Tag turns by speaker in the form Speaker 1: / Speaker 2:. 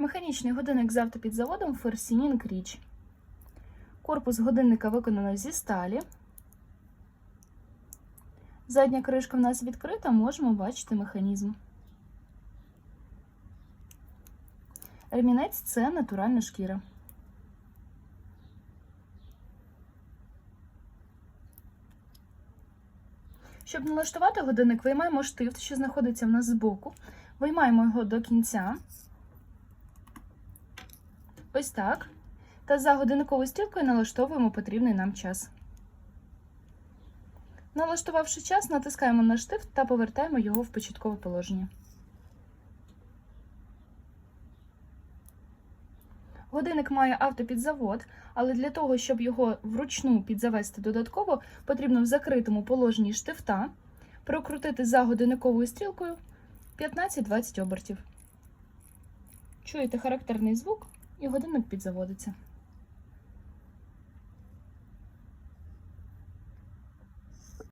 Speaker 1: Механічний годинник з автопідзаводом Ферсінінг Річ. Корпус годинника виконано зі сталі. Задня кришка в нас відкрита, можемо бачити механізм. Ремінець це натуральна шкіра. Щоб налаштувати годинник, виймаємо штифт, що знаходиться в нас збоку, виймаємо його до кінця. Ось так. Та за годинниковою стрілкою налаштовуємо потрібний нам час. Налаштувавши час, натискаємо на штифт та повертаємо його в початкове положення. Годинник має автопідзавод, але для того, щоб його вручну підзавести додатково, потрібно в закритому положенні штифта прокрутити за годинниковою стрілкою 15-20 обертів. Чуєте характерний звук, і годинник підзаводиться.